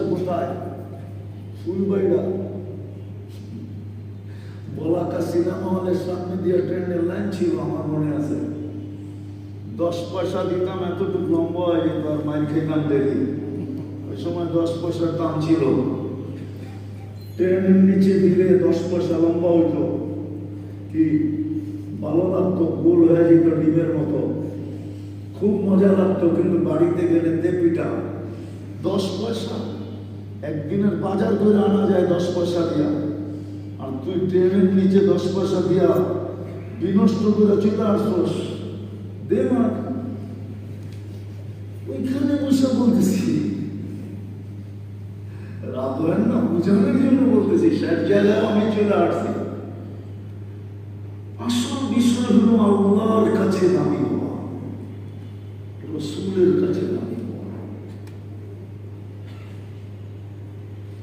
বাসা কোথায়? ফুলবাইড়া বলাকা সিনেমা হলের সামনে দিয়ে ট্রেনের লাইন ছিল, আমার মনে আছে। দশ পয়সা দিতাম, এতটুকু লম্বা হয়ে যেত, আর খেতাম দেরি। ওই সময় দশ পয়সার দাম ছিল। ট্রেনের নিচে দিলে দশ পয়সা লম্বা হইতো। কি? ভালো লাগতো, গোল হয়ে যেত ডিমের মতো। খুব মজা লাগতো, কিন্তু বাড়িতে গেলে দেপিটা দশ পয়সা একদিনের বাজার করে আনা যায় দশ পয়সা দিয়া। আর তুই ট্রেনের নিচে দশ পয়সা দিয়া বিনষ্ট করে চলে আসছোস। দে মার ওইখানে বসে বলতেছি। হয় না, বুঝানোর জন্য বলতেছি জায়গায় আমি চলে আসছি। আসল বিষয় হলো আল্লাহর কাছে দামি হওয়া। রসুলের কাছে দামি হওয়া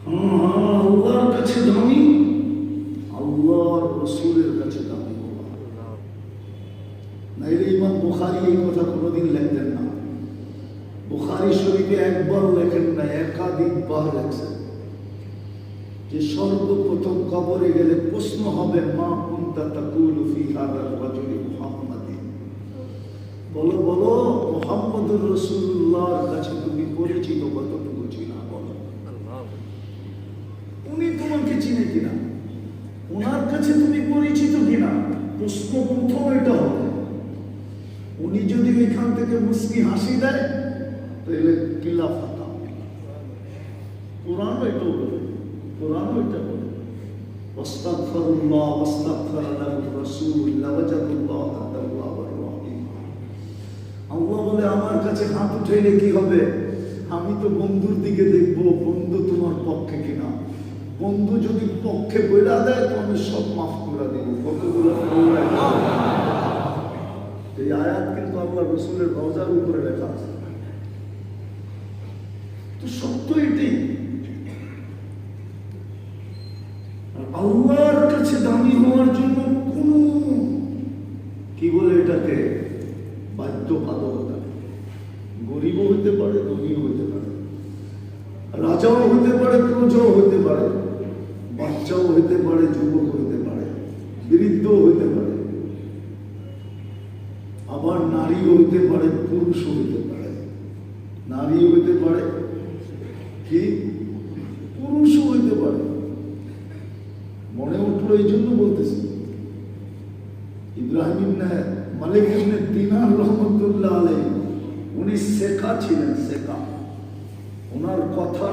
হ্যাঁ হ্যাঁ আল্লাহর কাছে দামি আল্লাহর রসুলের কাছে দামি নাইলে বুখারি এই কথা কোনোদিন লেখতেন না। বুখারি শরীফে একবার লেখেন না একাধিকবার লেখছেন যে সর্বপ্রথম কবরে গেলে প্রশ্ন হবে, মা কুন্তা তাকুলু ফি হাদার রাজুলি মুহাম্মাদিন বলো বলো, মোহাম্মদুর রসুল্লাহর কাছে তুমি পরিচিত কতটুকু চিনা বলো উনি তোমাকে চিনে কিনা ওনার কাছে তুমি পরিচিত কিনা প্রশ্ন প্রথম এটা হবে উনি যদি এখান থেকে মুস্কি হাসি দেয় তাহলে কিলা ফাতা কোরআন এটাও বলে কোরআন এটা বলে واستغفر الله واستغفر له الرسول لوجدوا الله توابا رحيما আল্লাহ বলে আমার কাছে হাত উঠাইলে কি হবে আমি তো বন্ধুর দিকে দেখবো বন্ধু তোমার পক্ষে কিনা বন্ধু যদি পক্ষে বইলা দেয়, তো আমি সব মাফ করে দেবো। কতগুলো এই আয়াত কিন্তু আল্লাহ রসুলের রজার উপরে লেখা আছে। তো সত্য আর আল্লাহর কাছে দামি হওয়ার জন্য কোন, কি বলে এটাকে, বাধ্যবাধকতা। গরিবও হতে পারে, ধনীও হতে পারে। রাজাও হতে পারে, প্রজাও হতে পারে। হতে পারে, যুবক হতে পারে বৃদ্ধও হতে পারে, আবার নারীও হতে পারে পুরুষও হতে পারে। নারী হতে পারে কি? পুরুষও হইতে পারে। মনে উঠল এই জন্য বলতেছি। ইব্রাহিম মালিক দিনার রহমতুল্লাহ আলাই উনি শেখা ছিলেন, শেখা। ওনার কথা